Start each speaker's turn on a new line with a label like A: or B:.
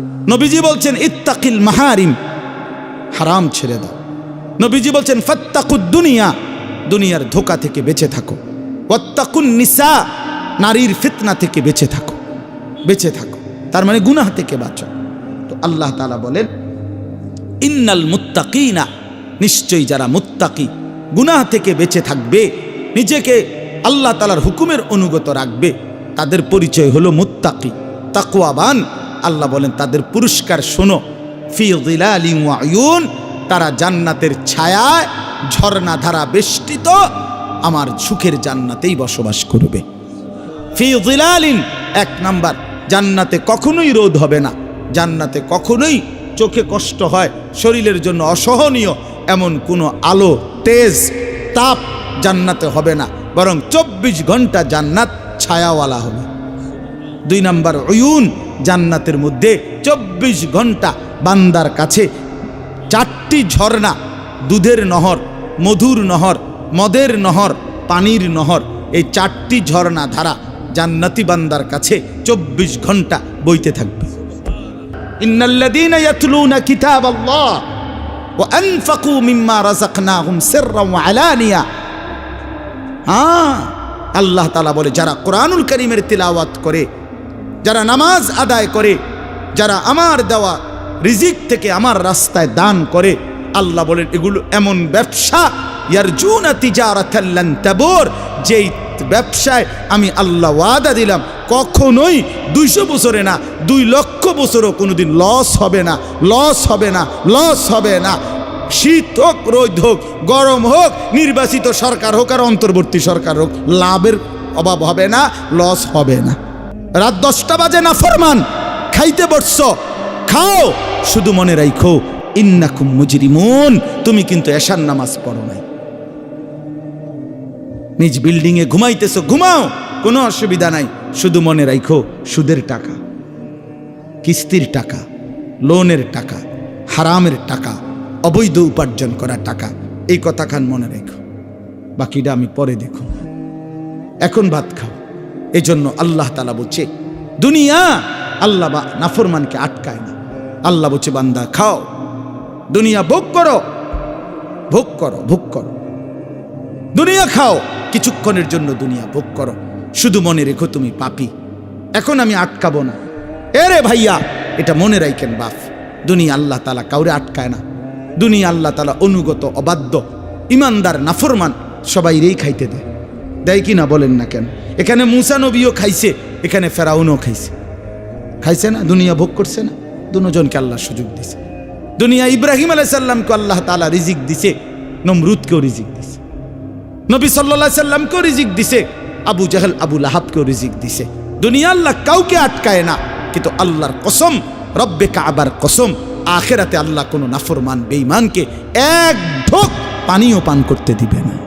A: নবীজি বলছেন, ইত্তাকিল মাহারিম। হারাম ছেড়ে দাও। নবীজি বলছেন, ফত্তাকুদ দুনিয়া। দুনিয়ার ধোকা থেকে বেঁচে থাকো। ওত্তাকুন নিসা। নারীর ফিতনা থেকে বেঁচে থাকো। বেঁচে থাকো। তার মানে গুনাহ থেকে বাঁচো। তো আল্লাহ তাআলা বলেন, ইন্নাল মুত্তাকিনা। নিশ্চয়ই যারা মুত্তাকি, গুনাহ থেকে বেঁচে থাকবে, নিজেকে আল্লাহ তালার হুকুমের অনুগত রাখবে। তাদের পরিচয় হলো মুত্তাকি তাকুয়াবান আল্লাহ বলেন, তাদের পুরস্কার শোনো। ফি যিলালিন ওয়া আয়ুন, তারা জান্নাতের ছায়ায় ঝর্ণা ধারা বেষ্টিত, আমার সুখের জান্নাতেই বসবাস করবে। ফি যিলালিন এক নাম্বার, জান্নাতে কখনোই রোদ হবে না। জান্নাতে কখনোই চোখে কষ্ট হয়, শরীরের জন্য অসহনীয়, এমন কোনো আলো, তেজ, তাপ জান্নাতে হবে না। বরং চব্বিশ ঘণ্টা জান্নাত ছায়াওয়ালা হবে। দুই নাম্বার অয়ুন জান্নাতের মধ্যে চব্বিশ ঘণ্টা বান্দার কাছে চারটি ঝর্ণা, দুধের নহর, মধুর নহর, মদের নহর, পানির নহর, এই চারটি ঝর্ণা ধারা জান্নাতি বান্দার কাছে চব্বিশ ঘণ্টা বইতে থাকবে। হ্যাঁ আল্লাহ তাআলা বলে, যারা কোরআনুল কারীমের তিলাওয়াত করে যারা নামাজ আদায় করে, যারা আমার দেওয়া রিজিক থেকে আমার রাস্তায় দান করে, আল্লাহ বলেন, এগুলো এমন ব্যবসা, ইয়ারজুনা তিজারাতাল্লান তাবুর যেই ব্যবসায় আমি আল্লাহ ওয়াদা দিলাম, কখনোই দুইশো বছরে না, দুই লক্ষ বছরও কোনোদিন লস হবে না, লস হবে না, লস হবে না। শীত হোক, রোদ হোক, গরম হোক, নির্বাচিত সরকার হোক আর অন্তর্বর্তী সরকার হোক, লাভের অভাব হবে না, লস হবে না। রাত দশটা বাজে না ফরমান? খাইতে বসছ। খাও, শুধু মনে রাখো ইন্নাকুম মুজরিমুন, তুমি কিন্তু এশার নামাজ পড়ো নাই। নিজ বিল্ডিংয়ে ঘুমাইতেছো, ঘুমাও, কোনো অসুবিধা নাই, শুধু মনে রাখো সুদের টাকা, কিস্তির টাকা, লোনের টাকা, হারামের টাকা, অবৈধ উপার্জন করা টাকা, এই কথা খান মনে রেখো বাকিটা আমি পরে দেখো। এখন ভাত খাও। এই জন্য আল্লাহ তালা বলছে, দুনিয়া আল্লাহ বা নাফরমানকে আটকায় না। আল্লাহ বলছে, বান্দা, খাও। দুনিয়া ভোগ করো। ভোগ করো ভোগ করো। দুনিয়া খাও। কিছুক্ষণের জন্য দুনিয়া ভোগ করো। শুধু মনে রেখো তুমি পাপি। এখন আমি আটকাবো না। এরে ভাইয়া, এটা মনে রাখেন বাপ। দুনিয়া আল্লাহ তালা কাউরে আটকায় না। দুনিয়া আল্লাহ তালা অনুগত, অবাধ্য, ইমানদার, নাফরমান সবাই রেই খাইতে দেয়। দেয় কি না বলেন না কেন? এখানে মুসা নবীও খাইছে, এখানে ফেরাউনও খাইছে। খাইছে না? দুনিয়া ভোগ করছে না? দুজনকে আল্লাহ সুযোগ দিছে। দুনিয়া ইব্রাহিম আলাইসাল্লামকে আল্লাহ তালা রিজিক দিছে, নমরুদকেও রিজিক দিছে। নবী সাল্লা সাল্লামকেও রিজিক দিছে, আবু জাহেল, আবু লাহাবকেও রিজিক দিছে। দুনিয়া আল্লাহ কাউকে আটকায় না, কিন্তু আল্লাহর কসম, রব্বে কাবার কসম, আখেরাতে আল্লাহ কোনো নাফরমান, বেঈমানকে এক ঢোক পানিও পান করতে দিবে না।